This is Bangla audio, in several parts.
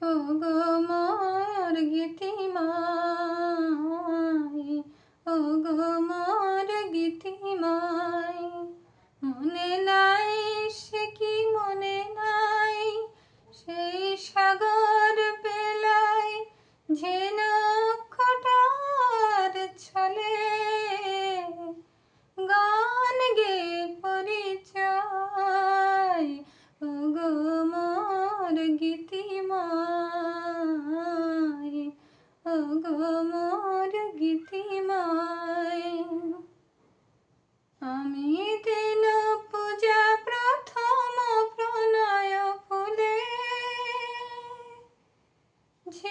ও গো মোর গীতিমাই ও গো মোর গীতিমাই মনে নাই সে কি মনে নাই, সেই সাগর বেলায় খোটার ছলে। গান গে পরিচয় ও গো মোর গীতিমাই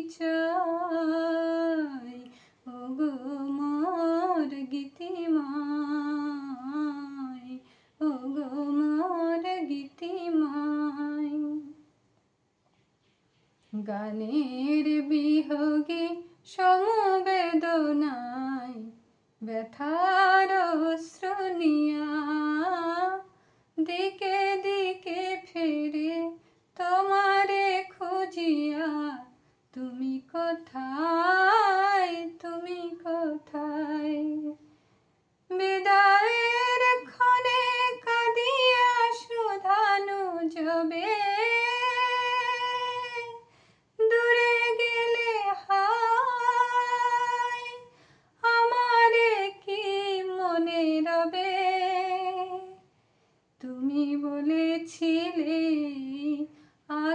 পরিচয় ও গো মোর গীতিমাই ও গো মোর গীতিমাই গানের বিহগে সমবেদনায় ব্যথার শ্রুনিয়া দিকে দিকে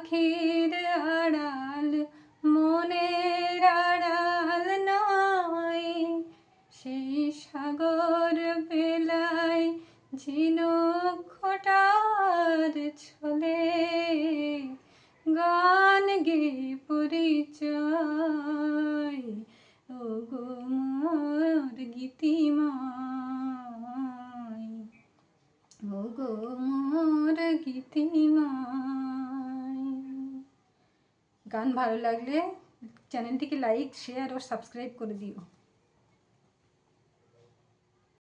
আখির আড়াল, মনের আড়াল নয় সেই সাগর বেলায় ঝিনুক খোটার ছলে গান গে পরিচয়। ও গো মোর ও গো মোর গীতিমাই গান ভালো লাগলে চ্যানেলটিকে লাইক শেয়ার ও সাবস্ক্রাইব করে দিও।